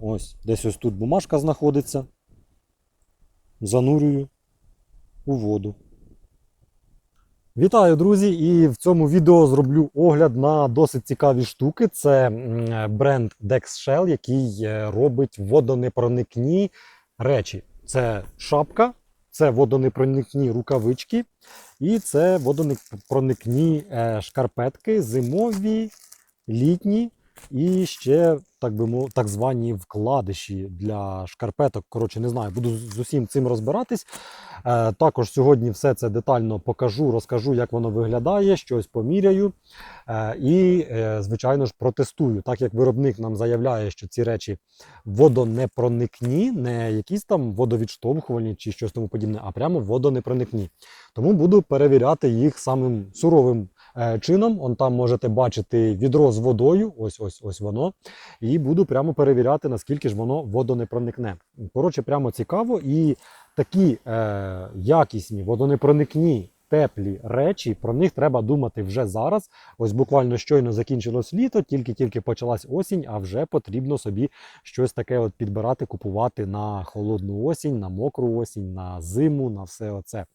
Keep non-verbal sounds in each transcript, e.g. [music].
Ось, десь ось тут бумажка знаходиться. Занурюю у воду. Вітаю, друзі! І в цьому відео зроблю огляд на досить цікаві штуки. Це бренд Dex Shell, який е, робить водонепроникні речі. Це шапка, це водонепроникні рукавички, і це водонепроникні е, шкарпетки, зимові, літні. І ще так би так звані вкладиші для шкарпеток. Коротше, не знаю, буду з усім цим розбиратись. Е, також сьогодні все це детально покажу, розкажу, як воно виглядає, щось поміряю. Е, і, е, звичайно ж, протестую. Так як виробник нам заявляє, що ці речі водонепроникні, не якісь там водовідштовхувальні чи щось тому подібне, а прямо водонепроникні. Тому буду перевіряти їх самим суровим чином. Он там можете бачити відро з водою, ось ось ось воно. І буду прямо перевіряти, наскільки ж воно водонепроникне. Коротше, прямо цікаво. І такі е, якісні, водонепроникні, теплі речі, про них треба думати вже зараз. Ось буквально щойно закінчилось літо, тільки-тільки почалась осінь, а вже потрібно собі щось таке от підбирати, купувати на холодну осінь, на мокру осінь, на зиму, на все оце.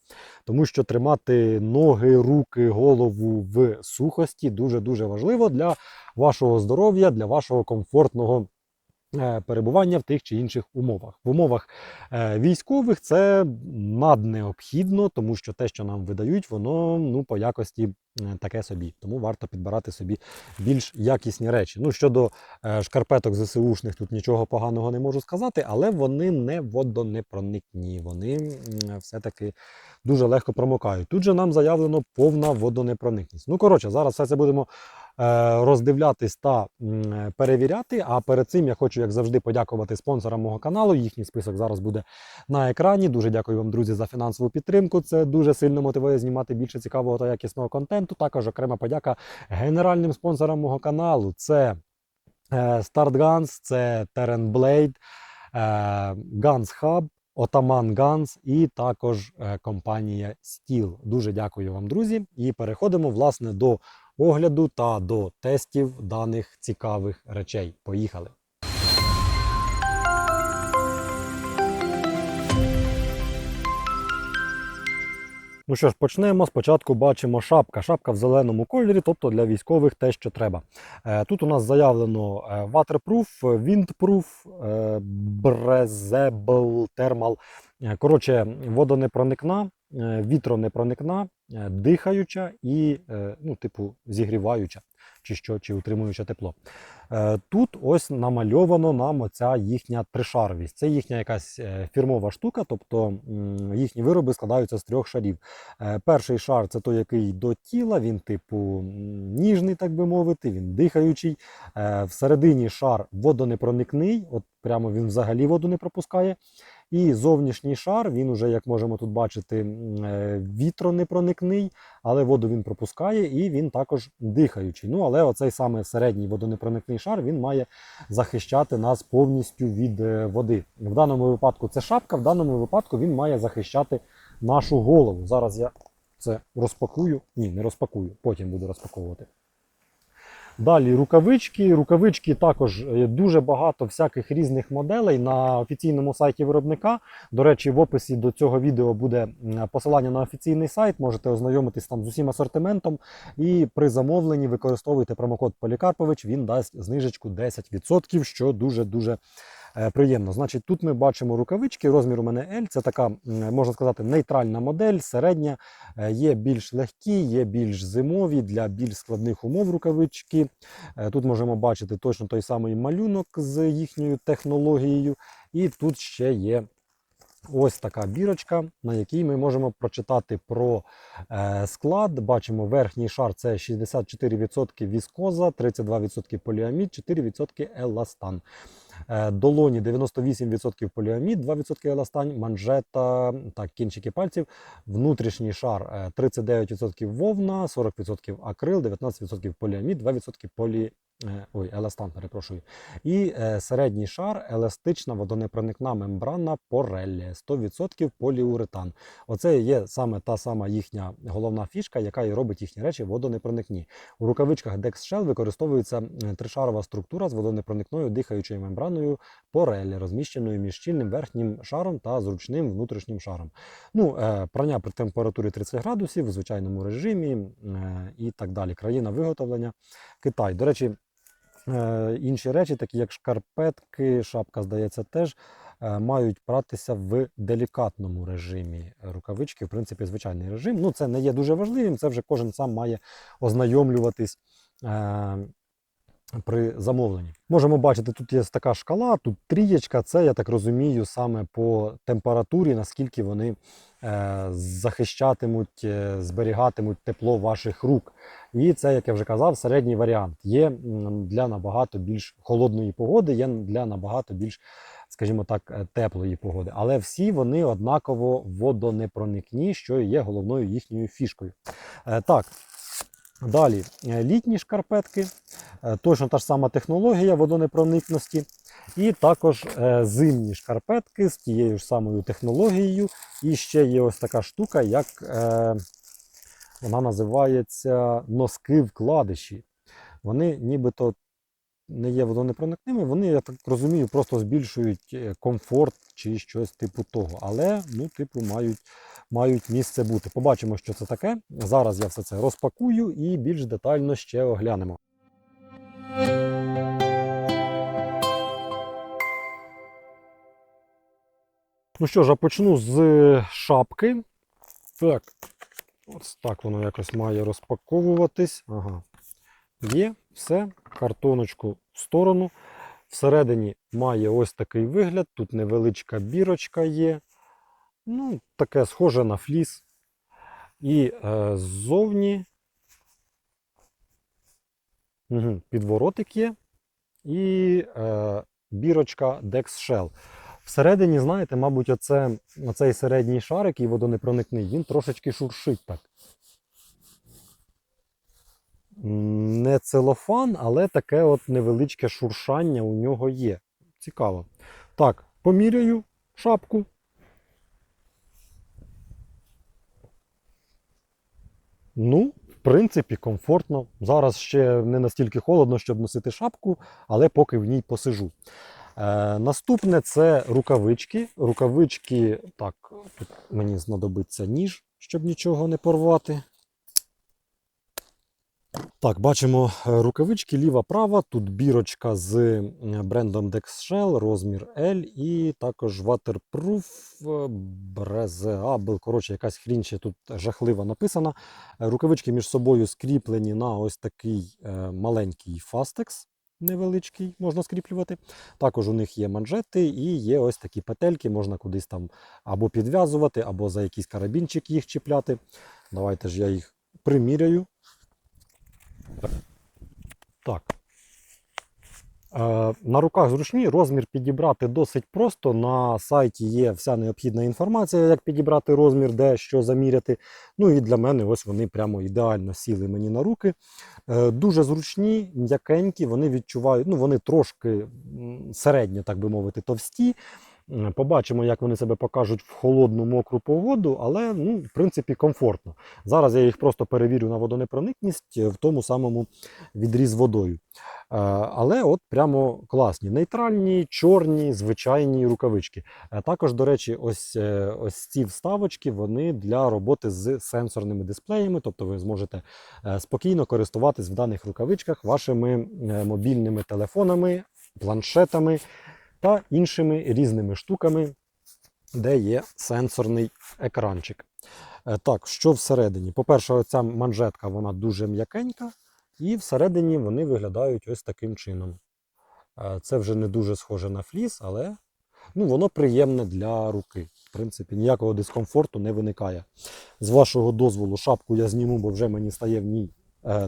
Тому що тримати ноги, руки, голову в сухості дуже-дуже важливо для вашого здоров'я, для вашого комфортного перебування в тих чи інших умовах. В умовах е, військових це наднеобхідно, тому що те, що нам видають, воно ну, по якості е, таке собі. Тому варто підбирати собі більш якісні речі. Ну, щодо е, шкарпеток ЗСУшних, тут нічого поганого не можу сказати, але вони не водонепроникні. Вони все-таки дуже легко промокають. Тут же нам заявлено повна водонепроникність. Ну, коротше, зараз все це будемо е, роздивлятись та е, перевіряти. А перед цим я хочу, як завжди, подякувати спонсорам мого каналу. Їхній список зараз буде на екрані. Дуже дякую вам, друзі, за фінансову підтримку. Це дуже сильно мотивує знімати більше цікавого та якісного контенту. Також окрема подяка генеральним спонсорам мого каналу. Це е, Start це Terran Blade, е, Guns Hub, Отаман Guns і також е, компанія Steel. Дуже дякую вам, друзі. І переходимо власне до огляду та до тестів даних цікавих речей. Поїхали! Ну що ж, почнемо. Спочатку бачимо шапка. Шапка в зеленому кольорі, тобто для військових те, що треба. Е, Тут у нас заявлено е, waterproof, windproof, е, breathable, thermal. Коротше, водонепроникна, вітронепроникна, дихаюча і, е, ну, типу, зігріваюча, чи що, чи утримуюча тепло. Е, Тут ось намальовано нам оця їхня тришаровість. Це їхня якась е, фірмова штука, тобто їхні вироби складаються з трьох шарів. Е, Перший шар це той, який до тіла, він, типу, ніжний, так би мовити, він дихаючий. Е, Всередині шар водонепроникний, от прямо він взагалі воду не пропускає. І зовнішній шар, він уже, як можемо тут бачити, е, вітронепроникний, але воду він пропускає і він також дихаючий. Ну, але оцей саме середній водонепроникний шар він має захищати нас повністю від е, води. В даному випадку це шапка, в даному випадку він має захищати нашу голову. Зараз я це розпакую. Ні, не розпакую, потім буду розпаковувати. Далі рукавички. Рукавички також е, дуже багато всяких різних моделей на офіційному сайті виробника. До речі, в описі до цього відео буде посилання на офіційний сайт. Можете ознайомитись там з усім асортиментом. І при замовленні використовуйте промокод Полікарпович. Він дасть знижечку 10%, що дуже дуже. Е, Приємно. Значить, тут ми бачимо рукавички. Розмір у мене L. Це така, можна сказати, нейтральна модель, середня. Е, Є більш легкі, є більш зимові для більш складних умов рукавички. Е, Тут можемо бачити точно той самий малюнок з їхньою технологією. І тут ще є ось така бірочка, на якій ми можемо прочитати про склад. Бачимо, верхній шар це 64% віскоза, 32% поліамід, 4% еластан. Е, Долоні 98% поліамід, 2% еластань, манжета, так, кінчики пальців. Внутрішній шар е, 39% вовна, 40% акрил, 19% поліамід, 2% полі, е, ой, еластан, перепрошую. І е, середній шар еластична водонепроникна мембрана Пореллі 100% поліуретан. Оце є саме та сама їхня головна фішка, яка і робить їхні речі водонепроникні. У рукавичках Dex Shell використовується е, тришарова структура з водонепроникною дихаючою мембраною Пореллі, розміщеною між щільним верхнім шаром та зручним внутрішнім шаром. Ну, е, прання при температурі 30 градусів в звичайному режимі е, і так далі. Країна виготовлення Китай. До речі, е, інші речі, такі як шкарпетки, шапка, здається, теж мають пратися в делікатному режимі. Рукавички, в принципі, звичайний режим. Ну, це не є дуже важливим, це вже кожен сам має ознайомлюватись. При замовленні можемо бачити, тут є така шкала, тут трієчка. Це я так розумію, саме по температурі, наскільки вони е, захищатимуть, е, зберігатимуть тепло ваших рук. І це, як я вже казав, середній варіант. Є для набагато більш холодної погоди, є для набагато більш, скажімо так, е, теплої погоди. Але всі вони однаково водонепроникні, що є головною їхньою фішкою. Е, Так, далі е, літні шкарпетки, Е, точно та ж сама технологія водонепроникності. І також е, зимні шкарпетки з тією ж самою технологією. І ще є ось така штука, як вона називається носки вкладиші. Вони нібито не є водонепроникними, вони, я так розумію, просто збільшують е, комфорт чи щось типу того. Але, ну, типу, мають, мають місце бути. Побачимо, що це таке. Зараз я все це розпакую і більш детально ще оглянемо. Ну що ж, а почну з шапки. Так, ось так воно якось має розпаковуватись. Ага. Є, все, картоночку в сторону. Всередині має ось такий вигляд. Тут невеличка бірочка є. Ну, таке схоже на фліс. І е, ззовні угу, підворотик є. І е, бірочка Dex Shell. Всередині, знаєте, мабуть, оце, оцей середній шар, який водонепроникний, він трошечки шуршить так. Не целофан, але таке от невеличке шуршання у нього є. Цікаво. Так, поміряю шапку. Ну, в принципі, комфортно. Зараз ще не настільки холодно, щоб носити шапку, але поки в ній посижу. Е, наступне це рукавички. Рукавички, так, тут мені знадобиться ніж, щоб нічого не порвати. Так, бачимо е, рукавички ліва-права. Тут бірочка з е, брендом Dexshell, розмір L, і також Waterproof е, Breathable. Коротше, якась хрінь ще тут жахлива написана. Е, Рукавички між собою скріплені на ось такий е, маленький фастекс. Невеличкий можна скріплювати. Також у них є манжети і є ось такі петельки, можна кудись там або підв'язувати, або за якийсь карабінчик їх чіпляти. Давайте ж я їх приміряю. Так. Е, на руках зручні, розмір підібрати досить просто. На сайті є вся необхідна інформація, як підібрати розмір, де що заміряти. Ну і для мене ось вони прямо ідеально сіли мені на руки. Е, дуже зручні, м'якенькі, вони відчувають, ну вони трошки середньо, так би мовити, товсті. Побачимо, як вони себе покажуть в холодну мокру погоду, але ну, в принципі комфортно. Зараз я їх просто перевірю на водонепроникність в тому самому відрі з водою. Е, Але от прямо класні. Нейтральні, чорні, звичайні рукавички. Е, Також, до речі, ось, е, ось ці вставочки вони для роботи з сенсорними дисплеями, тобто ви зможете е, спокійно користуватись в даних рукавичках вашими е, мобільними телефонами, планшетами та іншими різними штуками, де є сенсорний екранчик. Е, Так, що всередині? По-перше, оця манжетка вона дуже м'якенька, і всередині вони виглядають ось таким чином. Е, Це вже не дуже схоже на фліс, але ну, воно приємне для руки. В принципі, ніякого дискомфорту не виникає. З вашого дозволу, шапку я зніму, бо вже мені стає в ній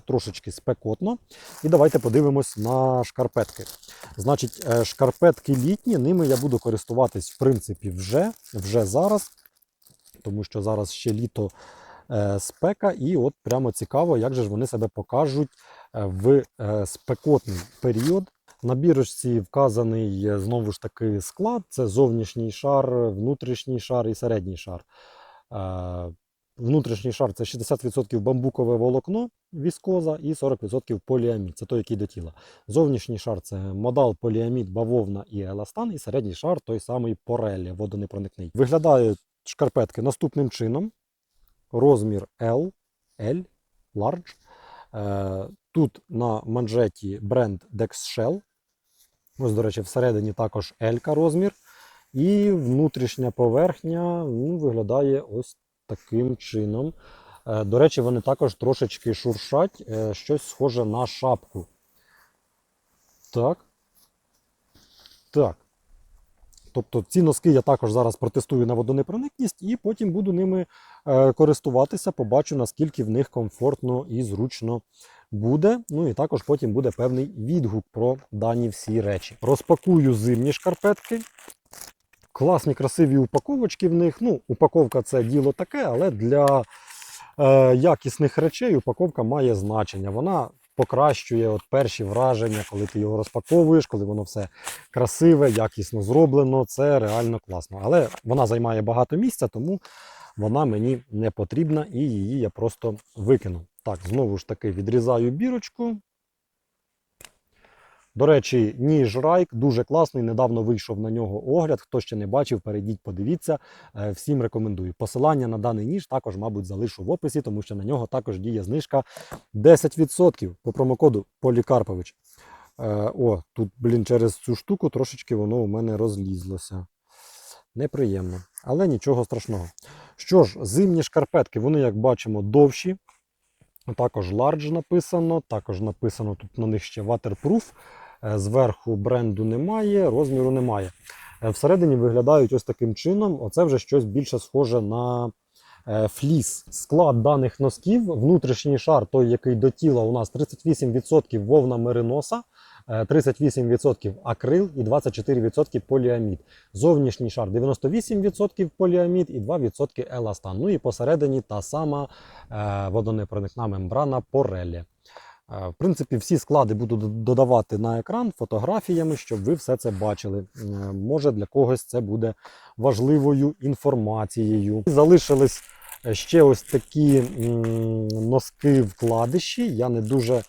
трошечки спекотно. І давайте подивимось на шкарпетки. Значить, е, шкарпетки літні, ними я буду користуватись, в принципі, вже, вже зараз, тому що зараз ще літо е, спека, і от прямо цікаво, як же ж вони себе покажуть е, в е, спекотний період. На бірочці вказаний е, знову ж таки склад: це зовнішній шар, внутрішній шар і середній шар. Внутрішній шар це 60% бамбукове волокно, віскоза і 40% поліамід. Це той, який до тіла. Зовнішній шар це модал, поліамід, бавовна і еластан, і середній шар той самий порелі, водонепроникний. Виглядають шкарпетки наступним чином: розмір L, L, large. Е, Тут на манжеті бренд Dexshell. Ось, до речі, всередині також L розмір. І внутрішня поверхня ну, виглядає ось таким чином. Е, До речі, вони також трошечки шуршать, е, щось схоже на шапку. Так. Так. Тобто ці носки я також зараз протестую на водонепроникність і потім буду ними е, користуватися, побачу, наскільки в них комфортно і зручно буде. Ну і також потім буде певний відгук про дані всі речі. Розпакую зимні шкарпетки. Класні, красиві упаковочки в них. Ну, упаковка це діло таке, але для е, якісних речей упаковка має значення. Вона покращує от перші враження, коли ти його розпаковуєш, коли воно все красиве, якісно зроблено. Це реально класно. Але вона займає багато місця, тому вона мені не потрібна і її я просто викину. Так, знову ж таки відрізаю бірочку. До речі, ніж Райк дуже класний. Недавно вийшов на нього огляд. Хто ще не бачив, перейдіть, подивіться. Е, Всім рекомендую. Посилання на даний ніж також, мабуть, залишу в описі, тому що на нього також діє знижка 10% по промокоду Полікарпович. Е, О, тут, блін, через цю штуку трошечки воно у мене розлізлося. Неприємно, але нічого страшного. Що ж, зимні шкарпетки, вони, як бачимо, довші. Також large написано, також написано тут на них ще waterproof. Е, Зверху бренду немає, розміру немає. Е, Всередині виглядають ось таким чином. Оце вже щось більше схоже на е, фліс. Склад даних носків, внутрішній шар, той, який до тіла, у нас 38% вовна мериноса, е, 38% акрил і 24% поліамід. Зовнішній шар 98% поліамід і 2% еластан. Ну і посередині та сама водонепроникна мембрана порелі. В принципі, всі склади буду додавати на екран фотографіями, щоб ви все це бачили. Е, Може для когось це буде важливою інформацією. Залишились е, ще ось такі носки вкладиші. Я не дуже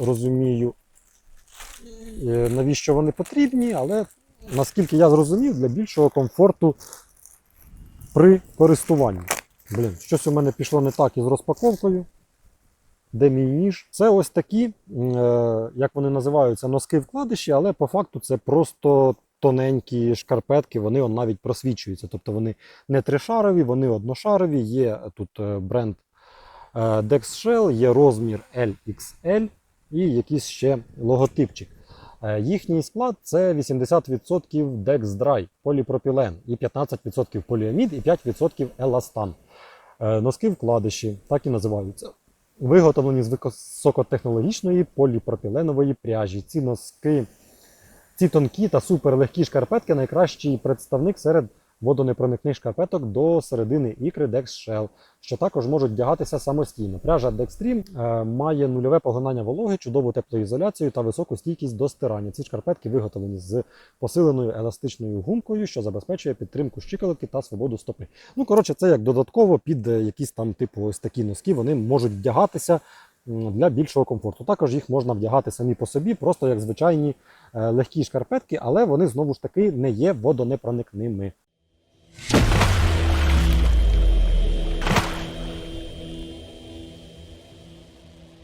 розумію, е, навіщо вони потрібні, але наскільки я зрозумів, для більшого комфорту при користуванні. Блін, щось у мене пішло не так із розпаковкою. Де мій ніж? Це ось такі, е, як вони називаються, носки-вкладиші, але по факту це просто тоненькі шкарпетки, вони он навіть просвічуються. Тобто вони не тришарові, вони одношарові. Є тут е, бренд е, DexShell, є розмір LXL і якийсь ще логотипчик. Їхній склад це 80% DexDry, поліпропілен, і 15% поліамід, і 5% еластан. Носки вкладиші, так і називаються. Виготовлені з високотехнологічної поліпропіленової пряжі. Ці носки, ці тонкі та суперлегкі шкарпетки найкращий представник серед водонепроникних шкарпеток до середини ікри Dex Shell, що також можуть вдягатися самостійно. Пряжа Dextreme е, має нульове поглинання вологи, чудову теплоізоляцію та високу стійкість до стирання. Ці шкарпетки виготовлені з посиленою еластичною гумкою, що забезпечує підтримку щиколотки та свободу стопи. Ну, коротше, це як додатково під е, якісь там, типу, ось такі носки, вони можуть вдягатися для більшого комфорту. Також їх можна вдягати самі по собі, просто як звичайні е, легкі шкарпетки, але вони знову ж таки не є водонепроникними.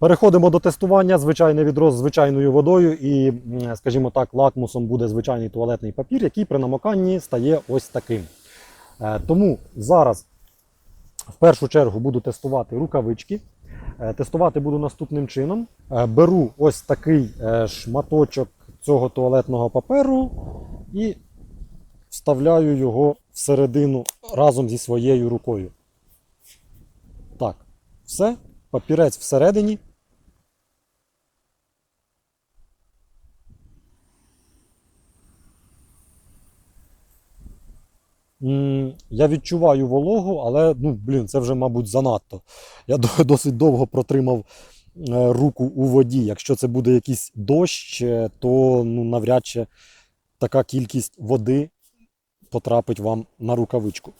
Переходимо до тестування. Звичайне відро з звичайною водою, і, скажімо так, лакмусом буде звичайний туалетний папір, який при намоканні стає ось таким. Е, Тому зараз в першу чергу буду тестувати рукавички. Е, Тестувати буду наступним чином. Е, Беру ось такий шматочок цього туалетного паперу і вставляю його всередину разом зі своєю рукою. Так, все, папірець всередині. Я відчуваю вологу, але ну, блін, це вже, мабуть, занадто. Я [laughs] досить довго протримав е, руку у воді. Якщо це буде якийсь дощ, е, то ну, навряд чи така кількість води потрапить вам на рукавичку.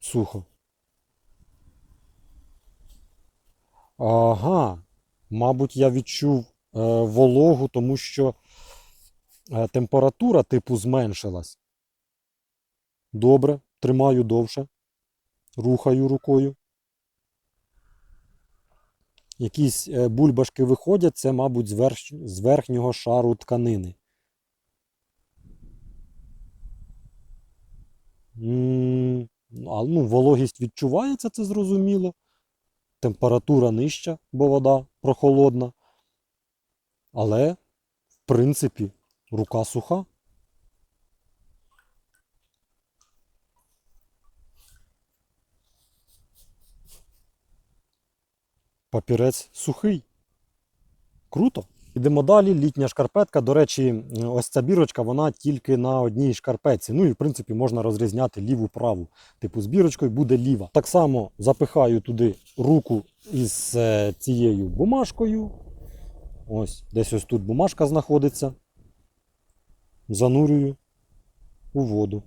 Сухо. Ага. Мабуть, я відчув е, вологу, тому що е, температура типу зменшилась. Добре, тримаю довше. Рухаю рукою. Якісь е, бульбашки виходять, це, мабуть, з, верх... з верхнього шару тканини. А, ну, вологість відчувається, це зрозуміло. Температура нижча, бо вода прохолодна. Але, в принципі, рука суха. Папірець сухий. Круто. Йдемо далі. Літня шкарпетка. До речі, ось ця бірочка, вона тільки на одній шкарпетці. Ну і в принципі можна розрізняти ліву праву. Типу з бірочкою буде ліва. Так само запихаю туди руку із е, цією бумажкою. Ось, десь ось тут бумажка знаходиться. Занурюю у воду.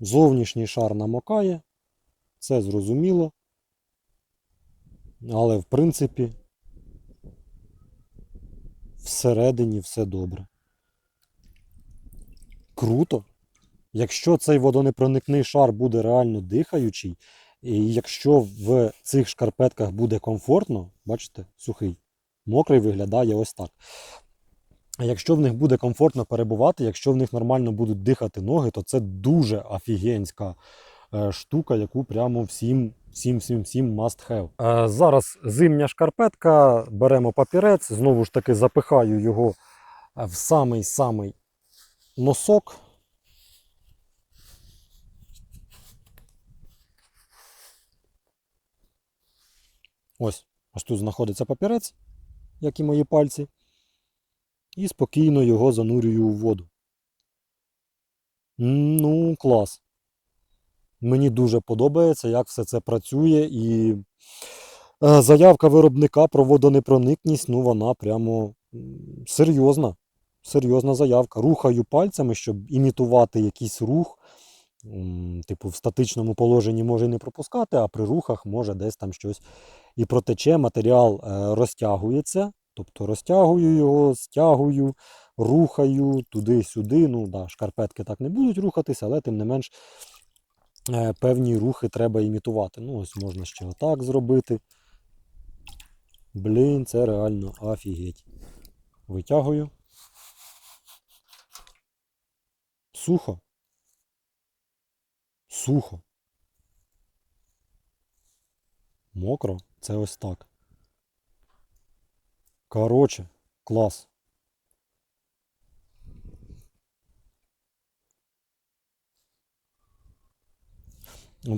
Зовнішній шар намокає. Це зрозуміло. Але в принципі всередині все добре. Круто. Якщо цей водонепроникний шар буде реально дихаючий, і якщо в цих шкарпетках буде комфортно, бачите, сухий, мокрий виглядає ось так. А якщо в них буде комфортно перебувати, якщо в них нормально будуть дихати ноги, то це дуже офігенська е, штука, яку прямо всім, всім, всім, всім must have. Зараз зимня шкарпетка, беремо папірець, знову ж таки запихаю його в самий-самий носок. Ось, ось тут знаходиться папірець, як і мої пальці. І спокійно його занурюю у воду. Ну, клас. Мені дуже подобається, як все це працює, і е, заявка виробника про водонепроникність, ну вона прямо серйозна. Серйозна заявка. Рухаю пальцями, щоб імітувати якийсь рух. Типу, в статичному положенні може і не пропускати, а при рухах може десь там щось і протече. Матеріал е, розтягується. Тобто розтягую його, стягую, рухаю туди-сюди. Ну, да, шкарпетки так не будуть рухатися, але тим не менш певні рухи треба імітувати. Ну, ось можна ще отак зробити. Блін, це реально офігеть. Витягую. Сухо. Сухо. Мокро. Це ось так. Короче, клас.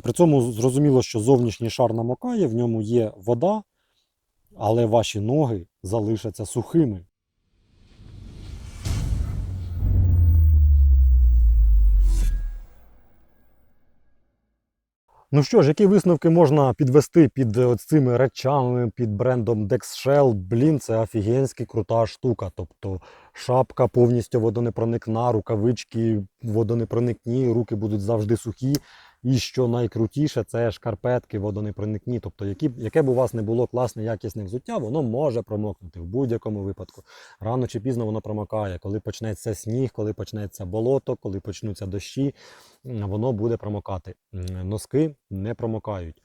При цьому зрозуміло, що зовнішній шар намокає, в ньому є вода, але ваші ноги залишаться сухими. Ну що ж, які висновки можна підвести під е, цими речами, під брендом DexShell? Блін, це офігенськи крута штука. Тобто шапка повністю водонепроникна, рукавички водонепроникні, руки будуть завжди сухі. І що найкрутіше, це шкарпетки водонепроникні. Тобто, які, яке б у вас не було класне, якісне взуття, воно може промокнути в будь-якому випадку. Рано чи пізно воно промокає. Коли почнеться сніг, коли почнеться болото, коли почнуться дощі, воно буде промокати. Носки не промокають.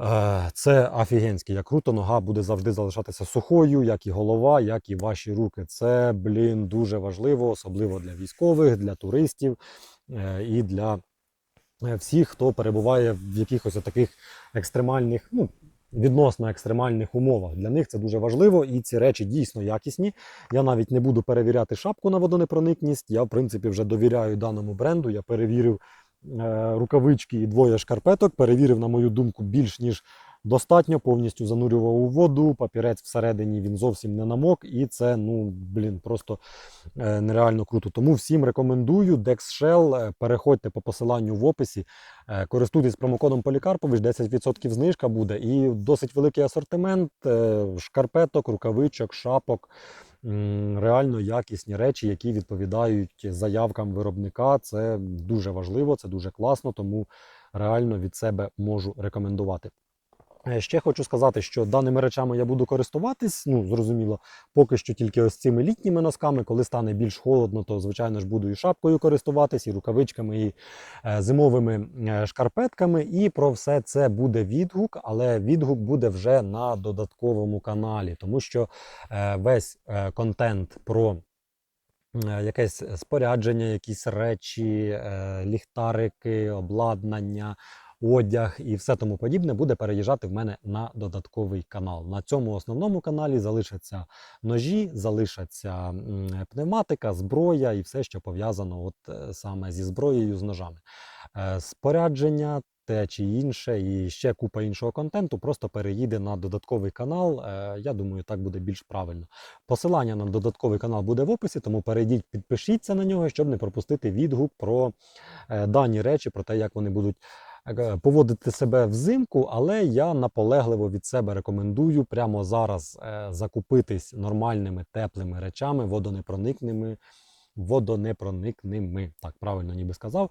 Е, Це офігенське, як круто, нога буде завжди залишатися сухою, як і голова, як і ваші руки. Це, блін, дуже важливо, особливо для військових, для туристів е, і для всіх, хто перебуває в якихось таких екстремальних, ну, відносно екстремальних умовах. Для них це дуже важливо, і ці речі дійсно якісні. Я навіть не буду перевіряти шапку на водонепроникність. Я, в принципі, вже довіряю даному бренду. Я перевірив е, рукавички і двоє шкарпеток. Перевірив, на мою думку, більш ніж достатньо, повністю занурював у воду, папірець всередині він зовсім не намок, і це, ну, блін, просто е, нереально круто. Тому всім рекомендую DexShell, е, переходьте по посиланню в описі, е, користуйтесь промокодом Полікарпович, 10% знижка буде, і досить великий асортимент шкарпеток, рукавичок, шапок. Реально якісні речі, які відповідають заявкам виробника. Це дуже важливо, це дуже класно, тому реально від себе можу рекомендувати. Е, Ще хочу сказати, що даними речами я буду користуватись. Ну, зрозуміло, поки що тільки ось цими літніми носками. Коли стане більш холодно, то звичайно ж буду і шапкою користуватись, і рукавичками, і е, зимовими е, шкарпетками. І про все це буде відгук, але відгук буде вже на додатковому каналі, тому що весь контент про якесь спорядження, якісь речі, ліхтарики, обладнання, одяг і все тому подібне буде переїжджати в мене на додатковий канал. На цьому основному каналі залишаться ножі, залишаться пневматика, зброя і все, що пов'язано от е, саме зі зброєю, з ножами. Е, Спорядження. Те чи інше, і ще купа іншого контенту просто переїде на додатковий канал. Е, Я думаю, так буде більш правильно. Посилання на додатковий канал буде в описі, тому перейдіть, підпишіться на нього, щоб не пропустити відгук про дані речі, про те, як вони будуть поводити себе взимку. Але я наполегливо від себе рекомендую прямо зараз е, закупитись нормальними теплими речами, водонепроникними. Водонепроникними, так правильно ніби сказав.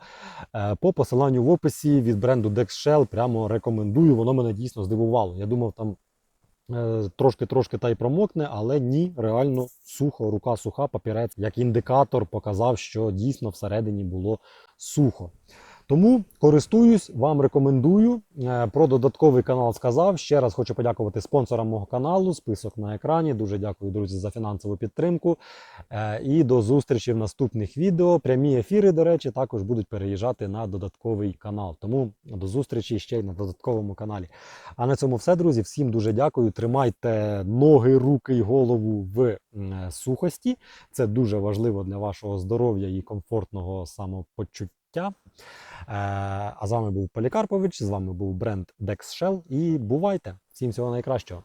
Е, По посиланню в описі від бренду DexShell прямо рекомендую. Воно мене дійсно здивувало. Я думав, там е, трошки-трошки та й промокне, але ні, реально сухо, рука суха, папірець, як індикатор, показав, що дійсно всередині було сухо. Тому користуюсь, вам рекомендую. Е, Про додатковий канал сказав. Ще раз хочу подякувати спонсорам мого каналу. Список на екрані. Дуже дякую, друзі, за фінансову підтримку. Е, І до зустрічі в наступних відео. Прямі ефіри, до речі, також будуть переїжджати на додатковий канал. Тому до зустрічі ще й на додатковому каналі. А на цьому все, друзі. Всім дуже дякую. Тримайте ноги, руки і голову в е, сухості. Це дуже важливо для вашого здоров'я і комфортного самопочуття. Е, А з вами був Полікарпович, з вами був бренд DexShell і бувайте! Всім всього найкращого!